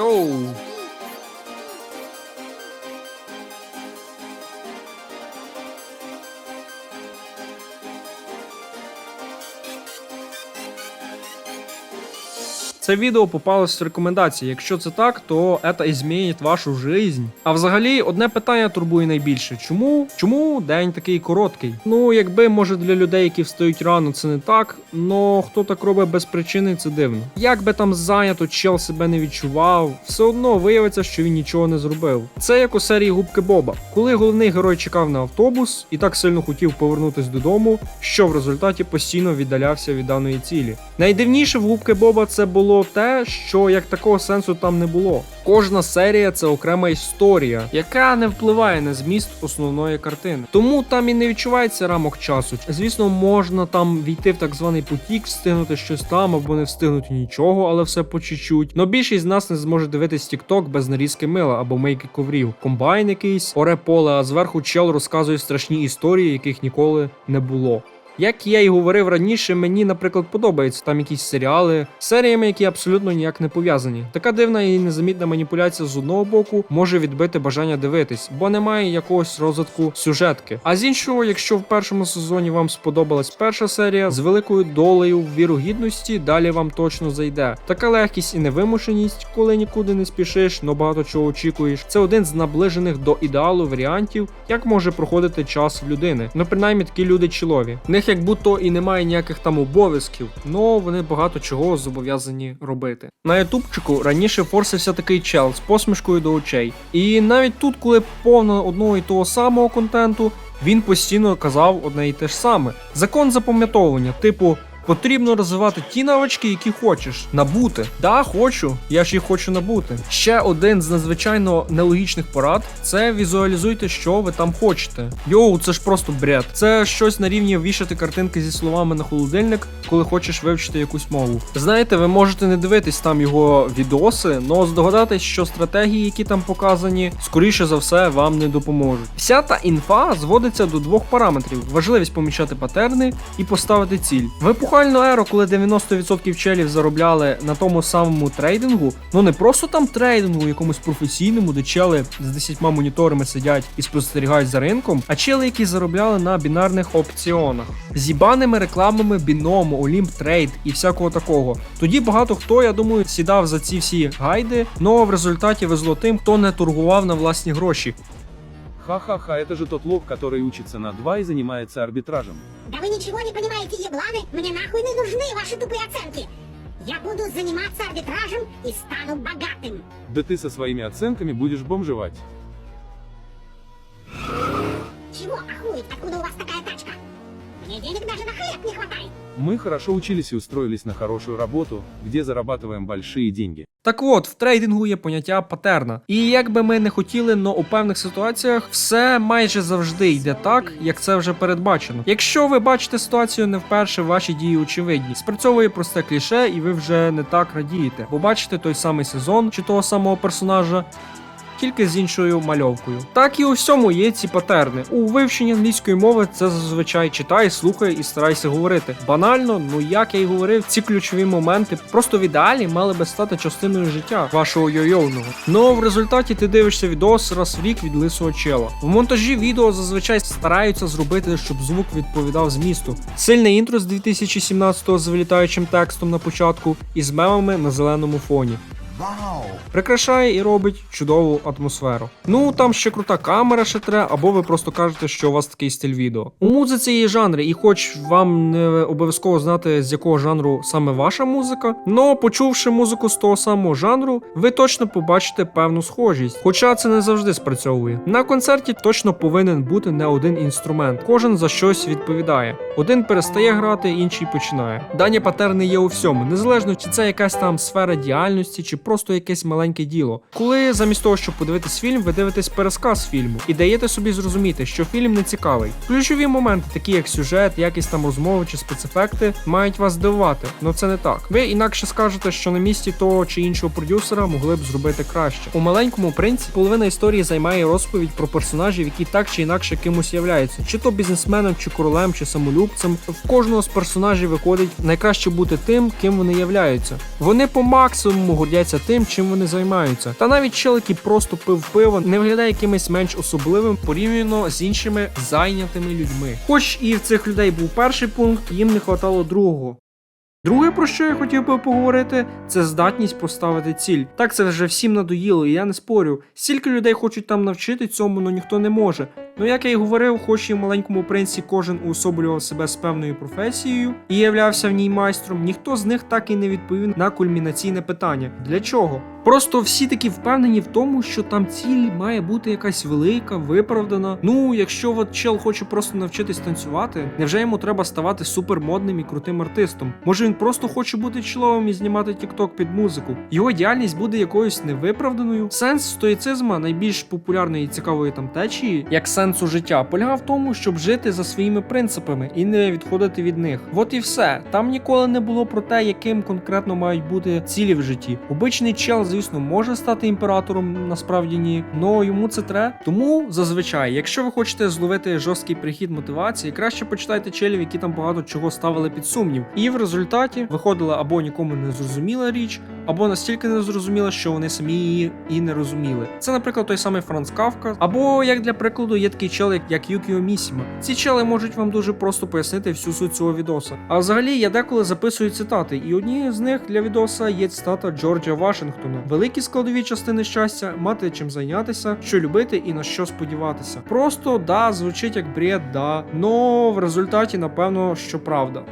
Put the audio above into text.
Йоу! Це відео попалось в рекомендації. Якщо це так, то це змінить вашу жизнь. А взагалі, одне питання турбує найбільше: чому? Чому день такий короткий? Ну, якби може для людей, які встають рано, це не так. но хто так робить без причини, це дивно. Як би там зайнято чел себе не відчував, все одно виявиться, що він нічого не зробив. Це як у серії Губки Боба, коли головний герой чекав на автобус і так сильно хотів повернутись додому, що в результаті постійно віддалявся від даної цілі. Найдивніше в Губки Боба це було те, що як такого сенсу там не було. Кожна серія це окрема історія, яка не впливає на зміст основної картини. Тому там і не відчувається рамок часу. Звісно, можна там війти в так званий потік, встигнути щось там або не встигнути нічого, але все по чуть-чуть. Но більшість з нас не зможе дивитись TikTok без нарізки мила або мейки коврів. Комбайн якийсь, оре поле, а зверху чел розказує страшні історії, яких ніколи не було. Як я й говорив раніше, мені, наприклад, подобаються там якісь серіали, з серіями, які абсолютно ніяк не пов'язані. Така дивна і незамітна маніпуляція з одного боку може відбити бажання дивитись, бо немає якогось розвитку сюжетки. А з іншого, якщо в першому сезоні вам сподобалась перша серія, з великою долею вірогідності далі вам точно зайде. Така легкість і невимушеність, коли нікуди не спішиш, но багато чого очікуєш. Це один з наближених до ідеалу варіантів, як може проходити час в людини. Ну принаймні такі люди чолові. В них як будто і немає ніяких там обов'язків, але вони багато чого зобов'язані робити. На ютубчику раніше форсився такий чел з посмішкою до очей. І навіть тут, коли повно одного і того самого контенту, він постійно казав одне і те ж саме. Закон запам'ятовування, типу. Потрібно розвивати ті навички, які хочеш набути. Да, хочу, я ж їх хочу набути. Ще один з надзвичайно нелогічних порад це візуалізуйте, що ви там хочете. Йоу, це ж просто бред. Це щось на рівні вішати картинки зі словами на холодильник, коли хочеш вивчити якусь мову. Знаєте, ви можете не дивитись там його відоси, але здогадатись, що стратегії, які там показані, скоріше за все вам не допоможуть. Вся та інфа зводиться до двох параметрів: важливість помічати патерни і поставити ціль. В епохальну еру, коли 90% челів заробляли на тому самому трейдингу, ну не просто там трейдингу, якомусь професійному, де чели з 10 моніторами сидять і спостерігають за ринком, а чели, які заробляли на бінарних опціонах, з їбаними рекламами біному, Олімп Трейд і всякого такого. Тоді багато хто, я думаю, сідав за ці всі гайди, но в результаті везло тим, хто не торгував на власні гроші. Ха-ха-ха, это же тот лоб, который учится на 2 и занимается арбитражем. Да вы ничего не понимаете, ебланы! Мне нахуй не нужны ваши тупые оценки! Я буду заниматься арбитражем и стану богатым! Да ты со своими оценками будешь бомжевать. Чего охуеть? Откуда у вас такая тачка? Мне денег даже Мы хорошо учились и устроились на хорошую работу, где зарабатываем большие деньги. Так от, в трейдингу є поняття патерна. І як би ми не хотіли, но у певних ситуаціях все майже завжди йде так, як це вже передбачено. Якщо ви бачите ситуацію не вперше, ваші дії очевидні. Спрацьовує просте кліше, і ви вже не так радієте, бо бачите той самий сезон чи того самого персонажа. Тільки з іншою мальовкою. Так і у всьому є ці патерни. У вивченні англійської мови це зазвичай читай, слухай і старайся говорити. Банально, ну як я й говорив, ці ключові моменти просто в ідеалі мали би стати частиною життя вашого йойовного. Ну в результаті ти дивишся відос раз в рік від лисого чела. В монтажі відео зазвичай стараються зробити, щоб звук відповідав змісту. Сильне інтро з 2017-го з вилітаючим текстом на початку і з мемами на зеленому фоні. Прикрашає і робить чудову атмосферу. Ну там ще крута камера треба, або ви просто кажете, що у вас такий стиль відео. У музиці є жанри, і хоч вам не обов'язково знати, з якого жанру саме ваша музика, но почувши музику з того самого жанру, ви точно побачите певну схожість. Хоча це не завжди спрацьовує. На концерті точно повинен бути не один інструмент, кожен за щось відповідає. Один перестає грати, інший починає. Дані патерни є у всьому, незалежно чи це якась там сфера діяльності, чи просто якесь маленьке діло. Коли замість того, щоб подивитись фільм, ви дивитесь пересказ фільму і даєте собі зрозуміти, що фільм не цікавий. Ключові моменти, такі як сюжет, якість там розмови чи спецефекти, мають вас здивувати, але це не так. Ви інакше скажете, що на місці того чи іншого продюсера могли б зробити краще. У маленькому принці половина історії займає розповідь про персонажів, які так чи інакше кимось являються, чи то бізнесменом, чи королем, чи самолюбцем. В кожного з персонажів виходить найкраще бути тим, ким вони являються. Вони по максимуму гордяться тим, чим вони займаються. Та навіть чел, просто пив пиво, не виглядає якимось менш особливим порівняно з іншими зайнятими людьми. Хоч і в цих людей був перший пункт, їм не хватало другого. Друге, про що я хотів би поговорити, це здатність поставити ціль. Так це вже всім надоїло, і я не спорю. Стільки людей хочуть там навчити цьому, але ніхто не може. Ну як я й говорив, хоч і в маленькому принці кожен уособлював себе з певною професією і являвся в ній майстром, ніхто з них так і не відповів на кульмінаційне питання: для чого? Просто всі такі впевнені в тому, що там ціль має бути якась велика, виправдана. Ну, якщо от чел хоче просто навчитись танцювати, невже йому треба ставати супермодним і крутим артистом? Може він просто хоче бути чоловим і знімати тікток під музику? Його діяльність буде якоюсь невиправданою. Сенс стоїцизма, найбільш популярної і цікавої там течії, як сенсу життя, полягав в тому, щоб жити за своїми принципами і не відходити від них. От і все. Там ніколи не було про те, яким конкретно мають бути цілі в житті. Обичний чел, звісно, може стати імператором, насправді ні, но йому це треба. Тому зазвичай, якщо ви хочете зловити жорсткий прихід мотивації, краще почитайте челів, які там багато чого ставили під сумнів. І в результаті виходила або нікому не зрозуміла річ, або настільки не зрозуміла, що вони самі її і не розуміли. Це, наприклад, той самий Франц Кавка, або як для прикладу, є такий чел, як- як Юкіо Місіма. Ці чели можуть вам дуже просто пояснити всю суть цього відоса. А взагалі я деколи записую цитати, і однією з них для відоса є цитата Джорджа Вашингтона: великі складові частини щастя, мати чим зайнятися, що любити і на що сподіватися. Просто да, звучить як бред, да, но в результаті напевно, що правда.